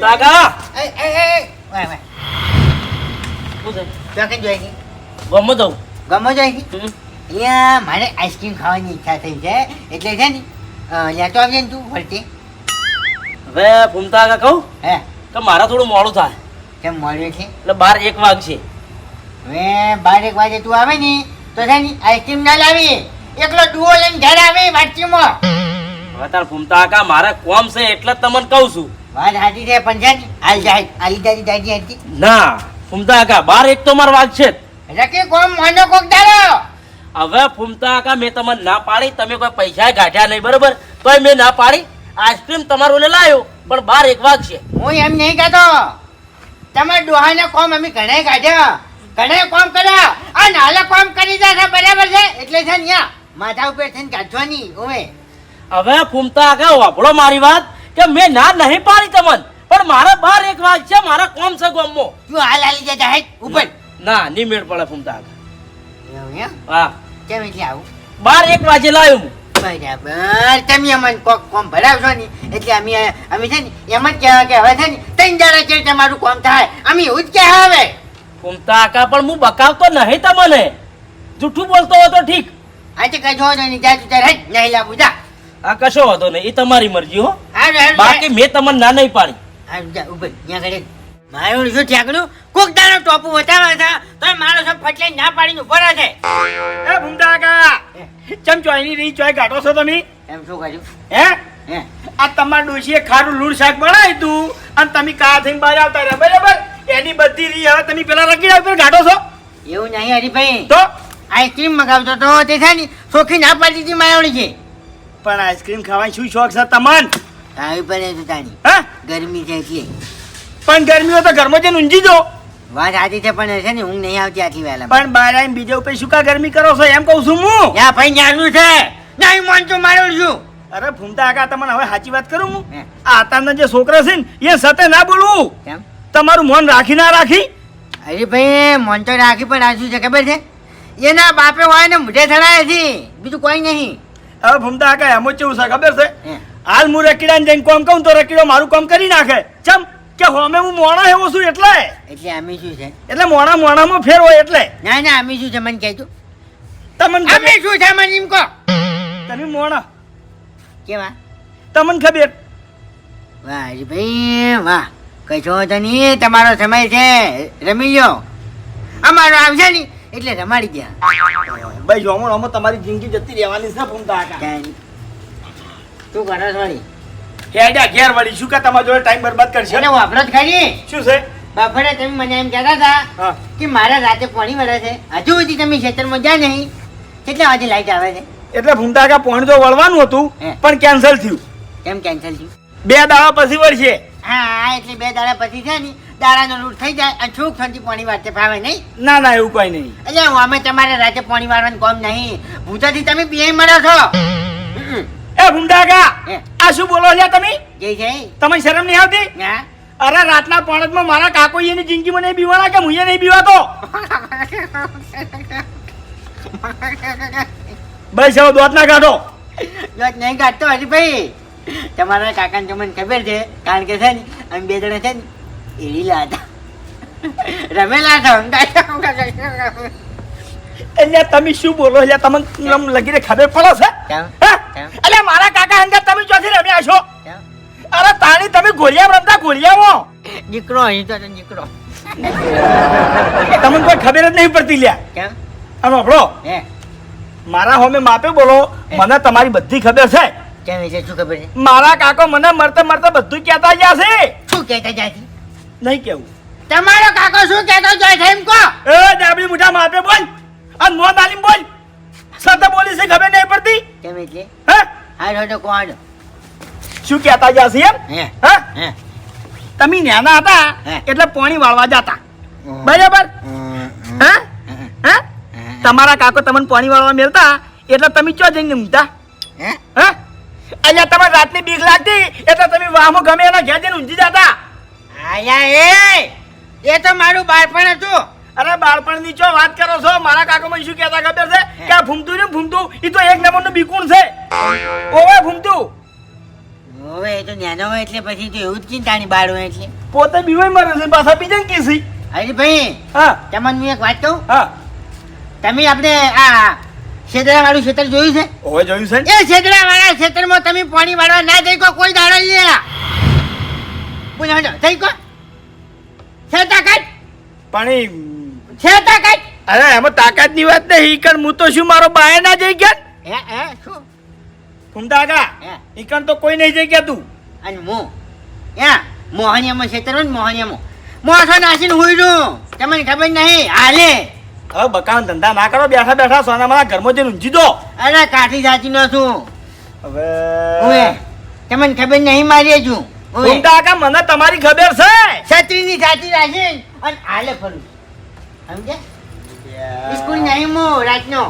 કાકા! એ એ એ વાય વાય. શું છે? તો કે જોઈ ગમો દઉં ગમો જોઈ અહીંયા મારે આઈસ્ક્રીમ ખાવાની ઈચ્છા થઈ છે. એટલે છે ને લેતો આવજે ને તું ફરતી. હવે ફૂમતા કાકા કહું? હે. તો મારા થોડું મોડું થાય. કેમ મોડું છે? એટલે બાર એક વાગ છે. હવે બાર એક વાગે તું આવે ને તો છે ને આઈસ્ક્રીમ ના લાવી. એકલો ડુઓ લઈને ઘરે આવે વાટકીમાં. હવે તાર ફૂમતા કાકા મારે કોમ છે એટલે જ તમને કહું છું. વાત હાજી છે પણ છે જાય આલી દાદી દાદી હતી ના ફૂમતા કાકા બાર એક તો મારો વાગ છે જ. રકે કોમ મોનો કોક દાડો હવે ફૂમતા કાકા મેં તમને ના પાડી તમે કોઈ પૈસા કાઢ્યા નહીં બરોબર? તોય મેં ના પાડી. આઈસ્ક્રીમ તમારું ને લાયો પણ બાર એક વાગશે હું એમ નહીં કહેતો. તમારા ડોહાને કોમ અમે ઘણે કાઢ્યા. ઘણે કોમ કર્યા. આ નાલા કોમ કરી દે બરાબર છે? એટલે છે ને માથા ઉપર થઈને કાઢવાની ઓવે હવે ફૂમતા કાકા વાપડો મારી વાત કે મેં ના નહીં પાડી તમને પણ મારે બાર એક વાગ છે મારા કોમ છે ગોમો તું હાલ હાલી જતા હે ઉપર ના મેળ પડે ફૂમતા કાકા હા. કેમ એટલે આવું? બાર એક વાગે લાવ્યો હું. બરાબર. તમે અમને કોક કોમ ભરાવશો ને એટલે અમે અમે છે ને એમ જ કહેવા કે હવે છે ને ત્રણ દાડા છે તમારું કોમ થાય. અમે એવું જ કે હવે. ફૂમતા આકા પણ હું બકાવતો નહીં તમને. જૂઠું બોલતો હોય તો ઠીક. આજે કઈ જોવો નહીં જા તું તારે હેડ, નહીં લાવું જા. આ કશો વાંધો નહીં એ તમારી મરજી હો. બાકી મેં તમને ના નહીં પાડી. જા, ઉપર, ત્યાં આગળ. મારું શું ઠેકડું કોક દાડો ટોપું બતાવે છે તો મારો સબ ફટલે ના પાડીને ઊભો રહે છે. એ ભૂમતા કાકા ચમ ચોયની રહી ચોય કાઢો છો તમે? એમ શું કર્યું? હે? હે? આ તમાર ડોશીએ ખારું લૂણ શાક બનાવ્યું તું અને તમે કા થઈને બહાર આવતા રહ્યા. બરાબર? એની બધી રી હવે તમે પેલા રગીડા આવતો કાઢો છો. એવું નહીં હરીભાઈ. તો? આઈસ્ક્રીમ મગાવતો તો તે છે ને ચોખ્ખી ના પાડી દીધી માયાવળી છે. પણ આઈસ્ક્રીમ ખાવાની શું શોખ છે તમને? આવી પડે છે તારી. હા? ગરમી છે એટલે. પણ ગરમી હોય તો ઘરમાં જઈને ઊંઘી જો વાત સાચી છે પણ છે ને ઊંઘ નહીં આવતી આટલી વહેલા પણ બહાર આવીને બીજા ઉપર શું કા ગરમી કરો છો એમ કહું છું હું. યા ભાઈ ન્યાનું છે. નહીં માનતો મારું છું. અરે ફૂમતા આકા તમને હવે સાચી વાત કરું હું? આ તમને જે છોકરા છે ને એ સતે ના બોલવું. કેમ? તમારું મન રાખી ના રાખી? અરે ભાઈ મન તો રાખી પણ આ શું છે ખબર છે? એના બાપે હોય ને મુઢે થડાય છે. બીજું કોઈ નહીં. હવે ભૂમતા આકા એમ જ કેવું છે ખબર છે? હાલ હું રકીડાને જઈને કોમ કહું તો રકીડો મારું કામ કરી નાખે. ચમ. કે હોમે હું મોણા એવો છું એટલે? એટલે અમે શું છે? એટલે મોણા મોણામાં ફેર હોય એટલે. ના ના અમે શું છે મને કહેજો. તમને અમે શું છે મને એમ કહો. તમે મોણા. કેવા? તમને ખબર? વાહ ભાઈ વાહ. કઈ છો તો નહીં તમારો સમય છે. રમી લ્યો. અમારો આવશે નહીં એટલે રમાડી ગયા. ભાઈ જોમો જોમો તમારી જિંદગી જતી રહેવાની છે ફૂમતા કાકા તું કરો વળી? હેડ્યા ઘેર વળી શું કે તમારા જોડે ટાઈમ બરબાદ કરશે? અને વાપરો જ ખરી શું છે? બાપડે તમે મને એમ કહેતા હતા કે મારા રાતે પાણી વળે છે. હજુ સુધી તમે ખેતરમાં જ્યાં નહીં કેટલા વાગે લાઈટ આવે છે? એટલે ભૂંડાકા પાણી તો વળવાનું હતું પણ કેન્સલ થયું. કેમ કેન્સલ થયું? બે દાડા પછી વળશે. હા એટલે બે દાડા પછી છે ને દાડાનો લૂટ થઈ જાય અને છૂક છોડી પાણી વાળતે ફાવે નહીં. ના ના એવું કઈ નહીં. એટલે અમે તમારે રાતે પાણી વાળવાનું કોમ નહીં. ભૂતાથી તમે બે મળો છો. એ ગુંડાગા આ શું બોલો લ્યા તમે? જય જય. તમને શરમ નહીં આવતી? અરે રાતના પોણતમાં મારા કાકોઈ એની જિંદગી મને બીવાના કે હું નહીં બીવાતો? બસ હવે દોત ના કાઢો. દોત નહીં કાઢતો હરીભાઈ તમારા કાકાને તમને ખબર છે કારણ કે છે ને અમે બે જણા છે ને એડીલા હતા. રમેલા હતા એટલે તમે શું બોલો એટલે તમને લગીને ખબર પડે છે? એટલે મારા કાકા અંગત તમે ચોથી રમ્યા છો અરે તાણી તમે ગોળિયા રમતા ગોળિયામાં નીકળો અહીં તો નીકળો. તમને કોઈ ખબર જ નહીં પડતી લ્યા. કેમ? આમ આપણો હે? મારા હોમે માપે બોલો. મને તમારી બધી ખબર છે. કેમ વિશે શું ખબર છે? મારા કાકો મને મરતા મરતા બધું કહેતા ગયા છે. શું કહેતા જાતી નહીં કેવું. તમારો કાકો શું કહેતો જાય છે એમ કહો. એ ડાબડી મુઠા માપે બોલ. આ નો તાલીમ બોલ. સત બોલી છે ખબર નહીં પડતી? કેમ એટલે હા? હાલો તો કોણ? શું કહેતા જા છે એમ? હે તમે નાના હતા એટલે પાણી વાળવા જતા. બરાબર? હા? હે. તમારા કાકો તમને પાણી વાળવા મેળતા એટલે તમે ચો જઈને ઊંઘતા? હે? હે? અહીંયા તમારે રાતની બીક લાગતી એટલે તમે વાહમાં ગમે એના ઘેર જઈને ઊંઘી જતા. આયા એ! એ તો મારું બાળપણ હતું. અરે બાળપણની ચો વાત કરો છો? મારા કાકામાં શું કહેતા ખબર છે કે આ ભૂમતું ને ભૂમતું એ તો એક નંબરનું બીકુણ છે. ઓવે ભૂમતું. ઓવે એ તો નાનો હોય એટલે પછી તો એવું જ ચિંતાની બાળ હોય એટલે. પોતે બીવાય મરે છે પાછા બીજા કીસી. અરે ભાઈ હા. તમને હું એક વાત કહું? હા. તમે આપણે આ છેદરા વાળું ક્ષેત્ર જોયું છે? ઓવે જોયું છે? એ છેદરા વાળા ક્ષેત્રમાં તમે પાણી વાળવા ના જઈ કો કોઈ દાડો લે બોલો હટો જઈ કો. છે તાકાત પણ છે તાકાત? અરે એમાં તાકાતની વાત નહીં. ઈકણ હું તો શું મારો બાય ના જઈ ગયા? હે હે શું? હે. ઈકણ તો કોઈ નહીં જઈ ગયા તું. અને મો યા મોહનિયામાં હોય ને મોહનિયામાં. મોસો નાસીને હુઈ રહ્યું તમને ખબર નહીં? હાલે. હવે બકાન ધંધા ના કરો બેઠા બેઠા સોના મારા ઘરમાં જઈને ઊંઘી દો. અરે કાઠી સાચી નો છું. હવે ઓએ તમને ખબર નહીં મારી છું. ફૂમતા મને તમારી ખબર છે. છત્રીની સાચી રાખી અને હાલે ફરું. સમજ્યા? સ્કૂલ નહીં મો રાતનો.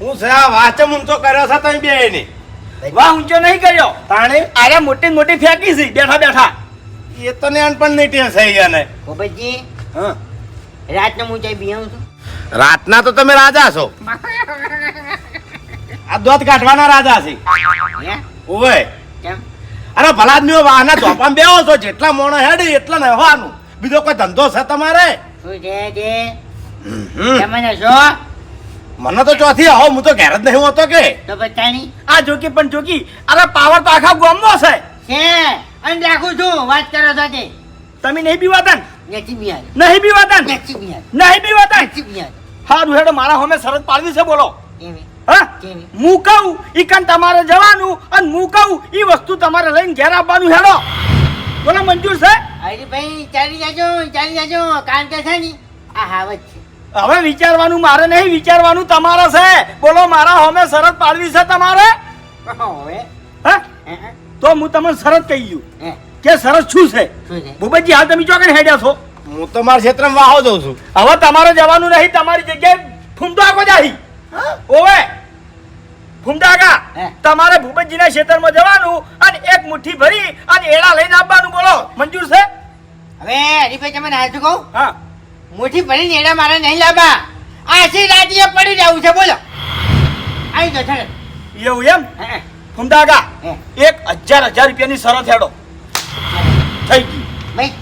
હું સરા વાચમ ઊંચો કર્યો છે તમે બે ને વાહ ઊંચો નહીં કર્યો. તાણે? અરે મોટી મોટી ફેંકી છે. બેઠા બેઠા. એ તો ને અનપણ નહીં ટેન્સ થઈ ગયા ને ગોપતજી હા. રાતનો હું જઈ બિયાઉં છું? રાતના તો તમે રાજા છો. આ દોત કાઢવાના રાજા છે. ઓવે અરે ભલા આદમીઓ વાહના ધોપામાં બેહો છો. જેટલા મોણો હેડે એટલા નહવાનું. બીજો કોઈ ધંધો છે તમારે? શું છે તે તમને છો? મને તો ચોથી આવો હું તો ઘેર જ નહીં હોતો કે. તો બચાણી. આ જોકી પણ જોકી અરે પાવર તો આખા ગામનો છે. છે. અને રાખું છું. વાત કરો છો તે તમે નહીં બીવાતા ને? નથી બિયાર નહીં બીવાતા? નથી બિયાર નહીં બીવાતા? નથી બિયાર હારું હેડો મારા હોમે શરત પાડવી છે બોલો. હા? હું કહું ઈ કન તમારે જવાનું અને હું કહું ઈ વસ્તુ તમારે લઈને ઘેર આવવાનું હેડો. બોલો મંજૂર છે? અરે ભાઈ ચાલી જાજો ચાલી જાજો કારણ કે છે ને આ હાવત છે. હવે વિચારવાનું મારે નહીં વિચારવાનું તમારે છે. બોલો મારા હોમે શરત પાડવી છે તમારે? હવે. હા? તો હું તમને શરત કહી ગયું હે, કે શરત શું છે? ભૂપતજી હાલ તમે ચોકન હેડ્યા છો. હું તો મારા ક્ષેત્રમાં વાહો જઉં છું. હવે તમારે જવાનું નહીં તમારી જગ્યાએ ફૂમતો આખો જાહી ઓવે હે. તમારે ભૂપતજીના ક્ષેત્રમાં જવાનું અને એક મુઠ્ઠી ભરી અને એડા લઈને આપવાનું બોલો. મંજૂર છે? હવે હરીભાઈ તમે હાચું કહું? હા. મુઠ્ઠી ભરીને એડા મારે નહીં લાવવા આશી રાતીએ પડી જવું છે બોલો. આવી જો છે એવું એમ? હે. એક હજાર હજાર રૂપિયાની શરત હેડો. થઈ ગઈ. ભાઈ.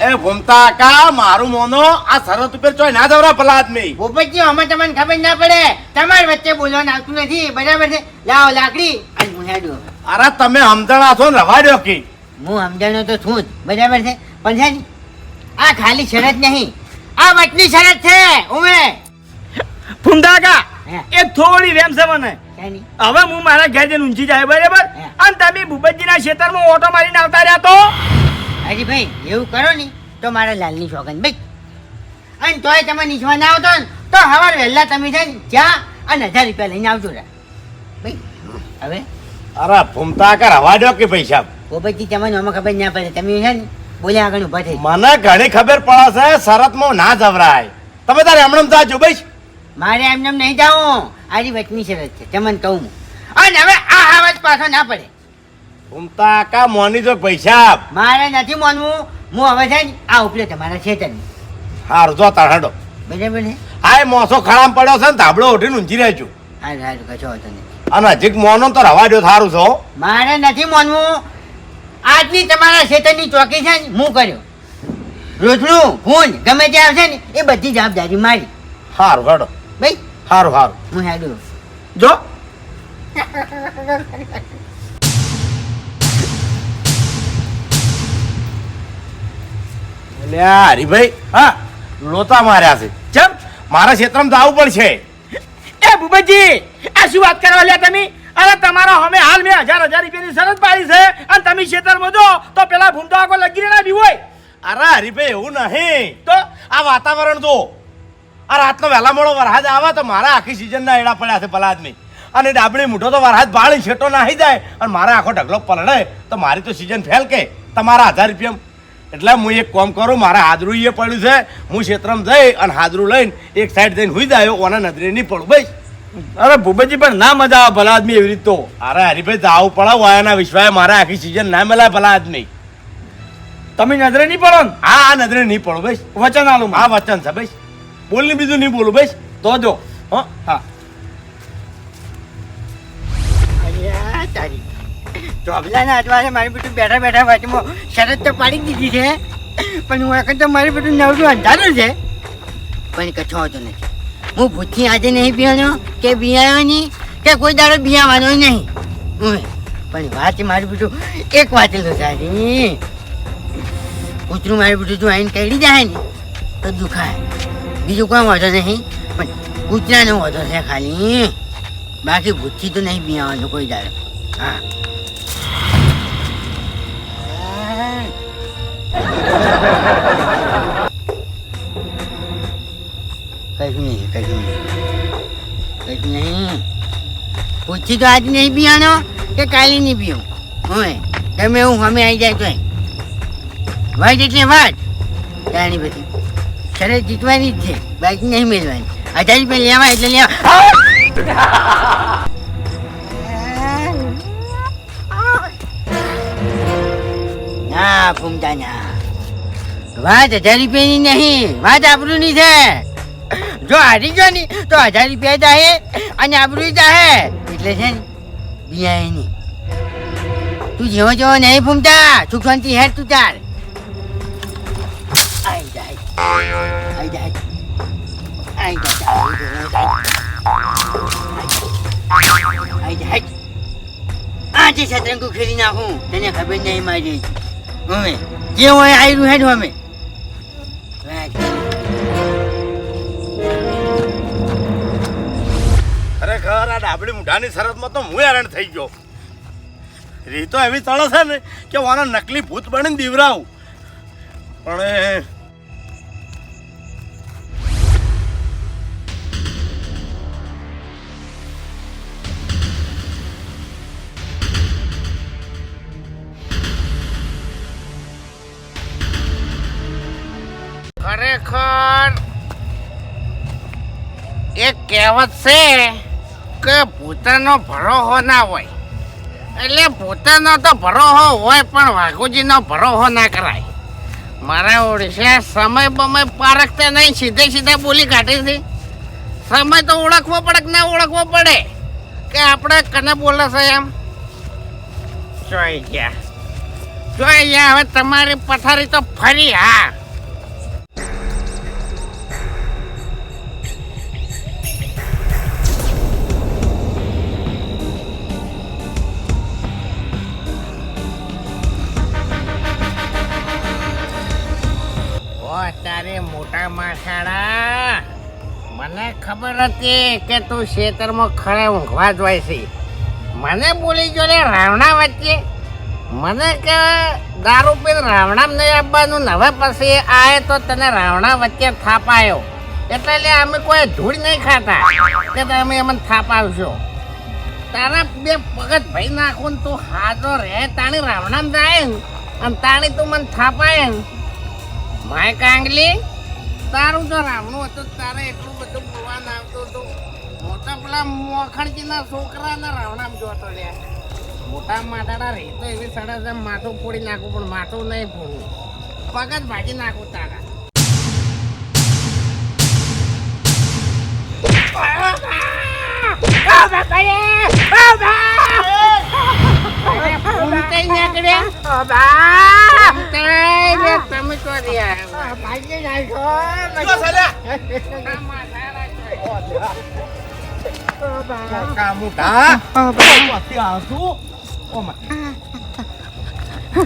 એ ભૂમતા કા મારું મોનો આ શરત ઉપર ચોય ના દવરા ભલા આદમી. ભૂપતજી અમે તમને ખબર ના પડે. તમારી વચ્ચે બોલવાનું આવતું નથી. બરાબર છે? લાવો લાકડી અને હું હેડું અરે તમે સમજણા છો ને રવા દો કે. હું સમજાણો તો છું જ. બરાબર છે? પણ છે આ ખાલી શરત નહીં. આ વચની શરત છે ઉમે. ફુંદાકા એ એક થોડી વેમ છે મને. હવે હું મારા ઘેર જઈને ઊંચી જાય બરાબર? અને તમે ભૂપતજીના ક્ષેત્રમાં ઓટો મારીને આવતા રહ્યા તો? હજી ભાઈ એવું કરો ને તો મારા લાલની શોખન ભાઈ અને તોય તમે નીચવા ના આવતો ને તો હવાર વહેલા તમે છે ને ચા અને હજાર રૂપિયા લઈને આવજો રે. ભાઈ હવે? અરે ભૂમતા કર હવા દો કે પૈસા ભૂપતજી તમને આમાં ખબર ના પડે તમે છે ને બોલ્યા આગળ ઊભા થઈ. મને ઘણી ખબર પડે છે શરતમાં ના જવરાય. તમે તારે એમણે જાજો ભાઈ મારે એમને એમ નહીં જાઉં આરી વચની શરત છે. તમને કહું. અને હવે આ આવાજ પાછો ના પડે. ભૂમતા કા મોની જો પૈસા મારે નથી માનવું. હું હવે છે આ ઉપલે તમારા ખેતરની. હારું જો તાડો બને છે? આ મોસો ખરામ પડ્યો છે ને તાબડો ઉઠીને ઊંચી રહેજો. હારું હારું કશો વાંધો નહીં. અને હજીક મોનો તો રવાડ્યો થારું છો મારે નથી માનવું. આજની તમારા ક્ષેત્રની ચોકી છે ને હું કર્યો. રોજનું ફૂલ ગમે તે આવશે ને એ બધી જવાબદારી મારી. સારું હેડો. ભાઈ? સારું સારું હું હેડું જો. અલ્યા હા લોતા માર્યા છે. ચમ મારા ક્ષેત્રમાં પણ પડશે. એ ભૂપતજી આ શું વાત કરવા લ્યા તમે? અરે તમારા અમે હાલ મેં હજાર હજાર રૂપિયાની શરત પાડી છે. અને તમે ખેતરમાં જો તો પેલા ભૂમતો આખો લગી ના બી હોય. અરે હરીભાઈ એવું નહીં. તો? આ વાતાવરણ જો. આ રાતનો વહેલા મોડો વરસાદ આવે તો મારા આખી સિઝનના એડા પડ્યા છે ભલા આદમી અને ડાબડી મૂઠો તો વરસાદ બાળી છેટો નાહી જાય. અને મારા આખો ઢગલો પલડે તો મારી તો સિઝન ફેલ કે. તમારા હજાર રૂપિયા એટલે હું એક કામ કરું મારા હાદરું એ પડ્યું છે. હું ક્ષેત્રમાં જઈ અને હાદરું લઈને એક સાઈડ જઈને હુઈ જાય ઓના નજરે નહીં પડું ભાઈ અરે ભૂપેજી પણ ના મજા આવે ભલા આદમી એવી રીત તો અરે હરીભાઈ જાવ પડે વાયાના વિશ્વાય મારા આખી સિઝન ના મળે ભલા આદમી. તમે નજરે નહીં પડો ને? હા આ નજરે નહીં પડો ભાઈ વચન આલું હા વચન છે ભાઈ બોલ ને બીજું નહીં બોલું ભાઈ તો જો. હો હા. ચોબલાના અજવાળે મારી બધું બેઠા બેઠા વચમાં શરત તો પાડી દીધી છે. પણ હું તો મારી બધું નવરું અંધારું છે. પણ કશો હોતો નથી. હું ભૂતની આજે નહીં પીવાનો કે બિયાયો નહીં? કે કોઈ દાડો બિયાવાનો નહીં? પણ વાત મારું બીજું એક વાંચેલું સારી. કૂતરું મારું બીજું જો આવીને કરી જાય ને, તો દુખાય. બીજું કોઈ વાંધો નહીં, પણ કૂતરાનો વાંધો છે ખાલી. બાકી ભૂતથી તો નહીં બિયાવાનો કોઈ દાડો. હા. કશું નહીં નહીં નહીં પૂછી તો આજ નહીં પીવાનો કે કાલે નહીં પીવું? હોય. તમે એવું અમે આવી જાય તો વાત એટલે વાત. જાણી બધી. ખરે જીતવાની જ છે. બાકી નહીં મેળવાની. હજાર રૂપિયા લેવા એટલે લેવા. ના ફૂમતા ના વાત હજાર રૂપિયાની નહીં. વાત આબરૂની છે. જો હારી ગયો ની, તો હજાર રૂપિયા જાહે અને આબરૂ જાહે. એટલે છે ને બિયાય તું જેવો જેવો નહીં ફૂમતા, સુખ શાંતિ હેર તું ચાર આજે શતરંગ ખેલી નાખું, તને ખબર નહીં મારી. હવે જે હોય આયરું હેડ અમે ખરેખર આ ડાબડી મુઢાની શરતમાં તો હું હેરાન થઈ ગયો. રીતો એવી તળે છે ને કે વાના નકલી ભૂત બનીને દીવરાવું. પણ ખરેખર એક કહેવત છે કે ભૂતાનો ભરોહો ના હોય. એટલે ભૂતાનો તો ભરોહો હોય પણ વાઘુજીનો ભરોહો ના કરાય. મારા ઓડિશા સમય બમય પારખતા નહીં, સીધે સીધે બોલી કાઢી હતી સમય તો ઓળખવો પડે કે ના ઓળખવો પડે? કે આપણે કને બોલે છે એમ? જોઈ ગયા. જોઈ ગયા, હવે તમારી પથારી તો ફરી હા. તારે મોટા માથાડા મને ખબર હતી કે તું ખેતરમાં ખરે ઊંઘવા જોઈ છે. મને બોલી જો રાવણા વચ્ચે. મને કે દારૂ પીને રાવણામ નહીં આપવાનું. હવે પછી આય તો તને રાવણા વચ્ચે થાપાયો એટલે અમે કોઈ ધૂળ નહીં ખાતા. કે તમે અમને થાપાવશો તારા બે પગત ભાઈ નાખું તું હાજો રે. તાણી રાવણામ જાય અને તાણી તું મને થાપાય માય કાંગલી? તારું તો રાવણું હતું તારે એટલું બધું ભગવાન આવતું હતું. મોટા પેલા મોખણજીના છોકરાના રાવણામ જોતો લ્યા મોટા માટાડા રે તો એવી સરસ એમ માથું ફોડી નાખું પણ માથું નહીં ફોડવું પગ ભાજી નાખું તારા. અરે, ફૂમતાઈ નીકળ્યા. ફૂમતાઈ લે, તમે તો રહ્યા. આ માથાડા છે. કાકા મુઢા પાછી આવશું ઓ માં.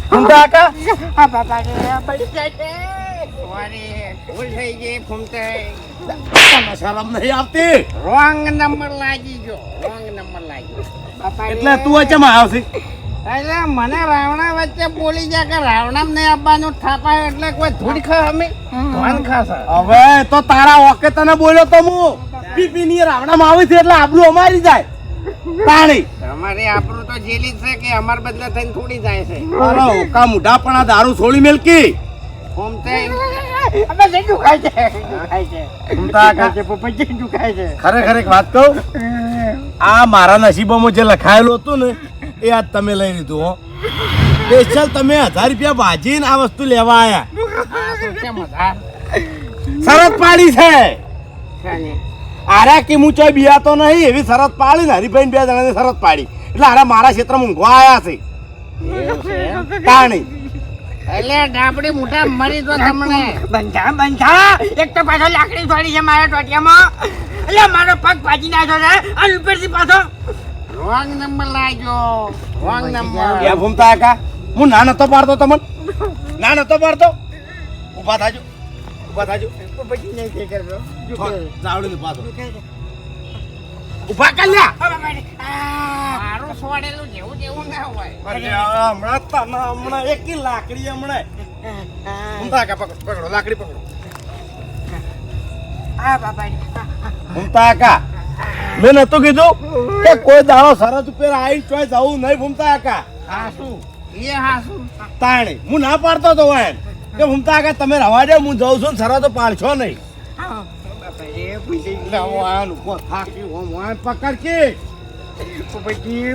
ફૂમતા કાકા સોરી, ભૂલ થઈ ગઈ ફૂમતાઈ. તને શરમ નહીં આવતી રોંગ નંબર લાગી ગયો રોંગ નંબર લાગી. એટલે તું વચ્ચે આવશે એટલે મને રાવણા વચ્ચે બોલી જાય કે રાવણામ નહીં આપવાનું થાપાય એટલે કોઈ થોડી ખા અમે ધોન ખાશે હવે તો તારા ઓકે તને બોલ્યો તો હું. પીપી ની રાવણામાં આવી છે એટલે આબરૂ અમારી જાય. પાણી અમારે આપણું તો જેલી જ છે કે અમાર બદલે થઈને થોડી જાય છે. અરે ઓકા મુઢા પણ આ દારૂ છોડી મેલકી. ફૂમતાઈ અમે છે. દુખાય છે. દુખાય છે ઘૂમતા ખાય છે પોપટજી દુખાય છે. ખરેખર એક વાત કહું? આ મારા નસીબોમાં જે લખાયેલું હતું ને એ આજ તમે લઈ લીધું હો. સ્પેશિયલ તમે હજાર રૂપિયા ભાજીને આ વસ્તુ લેવા આયા. આ શું છે મજા શરત પાડી છે. આરા કે હું ચોય બિયાતો નહીં એવી શરત પાડી ને હરિભાઈ બે જણાને શરત પાડી. એટલે આરા મારા ક્ષેત્રમાં ઊંઘવા આયા છે. તાણી. એટલે ડાબડી મોટા મરી તો તમને. બંધા બંધા. એક તો પાછો લાકડી છોડી છે મારા ટોટિયામાં. એટલે મારો પગ ભાજી નાખ્યો છે. અને ઉપરથી પાછો રોંગ નંબર લાગ્યો રોંગ નંબર ભૂમતા કાકા હું ના નતો પાડતો તમને ના નતો પાડતો ઊભા થાજો ઊભા થાજો પછી નહીં કઈ કરતો જાવડીને પાછો ઊભા કર લ્યા મારું છોડેલું જેવું જેવું ના હોય અરે હમણાં તને હમણાં એક લાકડી હમણાં ભૂમતા કાકા પકડો પકડો લાકડી પકડો ભૂમતા કાકા મેં નતું કીધું કે કોઈ દાડો સરહદ ઉપર આવી ચોય જવું નહીં ભૂમતા આકા. હાસુ. એ હાસુ. તાણી. હું ના પાડતો તો એમ. કે ભૂમતા આકા તમે રવા દે હું જઉં છું સરહદ પાડશો નહીં. પકડ કે.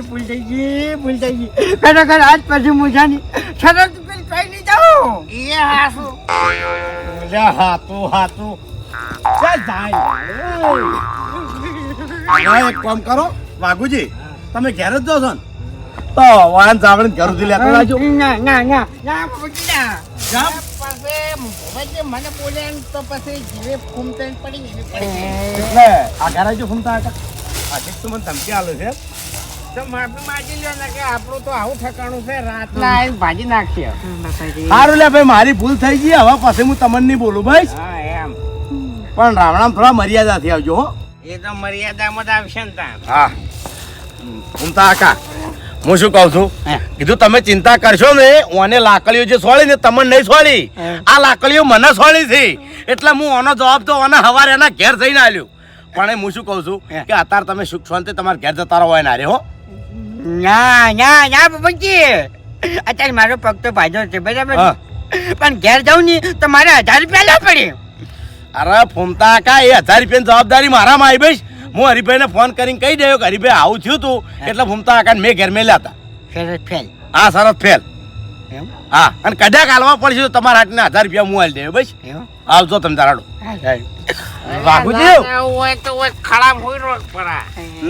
ભૂલ થઈ ગઈ ભૂલ થઈ ગઈ ખરેખર આજ પછી મુજાની શરત પેલી કઈ નહીં જાઉં. એ હા શું લે હાતું હાતું જાય. હવે એક કામ કરો વાઘુજી તમે ઘેર જ જો છો ને? તો વાહન ચાવડીને ઘર સુધી લેતો આવજો ના ના ના. ના પોપટજી જામ. પછી ભગવાનજી મને બોલે તો પછી જીવે ફૂમતાઈને પડી એવી પડી એટલે આ ઘર આવજો ફૂમતા હતા આજે તો મને ધમકી આલો છે. તો માફી માંગી લ્યો ને કે આપણું તો આવું ઠકાણું છે રાતના. આવીને ભાજી નાખશે સારું લે ભાઈ મારી ભૂલ થઈ ગઈ હવે પછી હું તમને નહીં બોલું ભાઈ હા એમ. પણ રાવણામ થોડા મર્યાદાથી આવજો હો. એ તો મર્યાદામાં જ આવશે ને તાર. હા. કાકા હું શું કહું છું? કીધું તમે ચિંતા કરશો ને ઓને લાકડીઓ જે સોળી ને તમને નહીં સોળી આ લાકડીઓ મને સોળી છે. એટલે હું ઓનો જવાબ તો ઓને હવારે એના ઘેર જઈને આવ્યો પણ એ હું શું કહું છું કે અત્યારે તમે સુખ શાંતિ તમારા ઘેર જતા રહો એના રે હો. ના ના ના પોપટજી અત્યારે મારો પગ તો ભાજો છે બરાબર. પણ ઘેર જાઉં ને તો મારે હજાર રૂપિયા લા પડે. અરે ફૂમતા આકા એ હજાર રૂપિયાની જવાબદારી મારામાં આવી ભાઈ હું હરિભાઈને ફોન કરીને કહી દઉં કે હરિભાઈ આવું થયું તું એટલે ફૂમતા કાકા મેં ઘેર મેલ્યા હતા. શરત ફેલ હા સરસ ફેલ. હા અને કદાચ હાલવા પડશે તો તમારા હાથને હજાર રૂપિયા હું હાલી દેવું બસ એમ? આવજો તમે તારાડો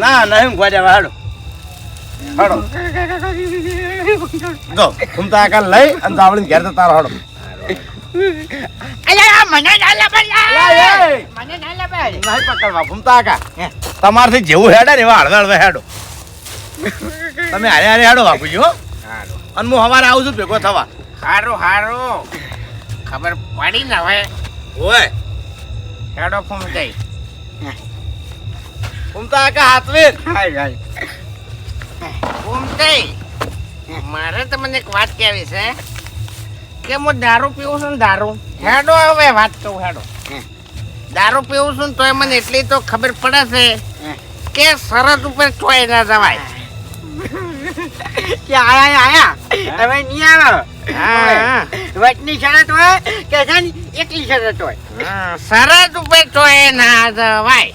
ના, ના, એમ તો ગોડ્યા હાડો હાડો. જો ફૂમતા કાકા લઈ અને જાવડીને ઘેર જતા રહો હાડો. તમારથી જેવું હેડે ને એવા હળવે હળવે હેડો. તમે હારે હારે હેડો બાપુજી હો. અને હું સવારે આવું છું ભેગો થવા. હારું હારું. ખબર પડી ને હવે. ઓય. હેડો ફૂમતાઈ ફૂમતા કાકા હાથવીર. ફૂમતાઈ મારે તમને એક વાત કહેવી છે. કે હું દારૂ પીવું છું ને દારૂ. હેડો હવે વાત કહું હેડો. દારૂ પીવું છું ને તોય મને એટલી તો ખબર પડે છે કે સરહદ ઉપર ચોય ના જવાય. કે આયા આયા હવે નહીં આવે. હા. વચની શરત હોય કે એકલી શરત હોય? સરહદ ઉપર ચોય ના જવાય.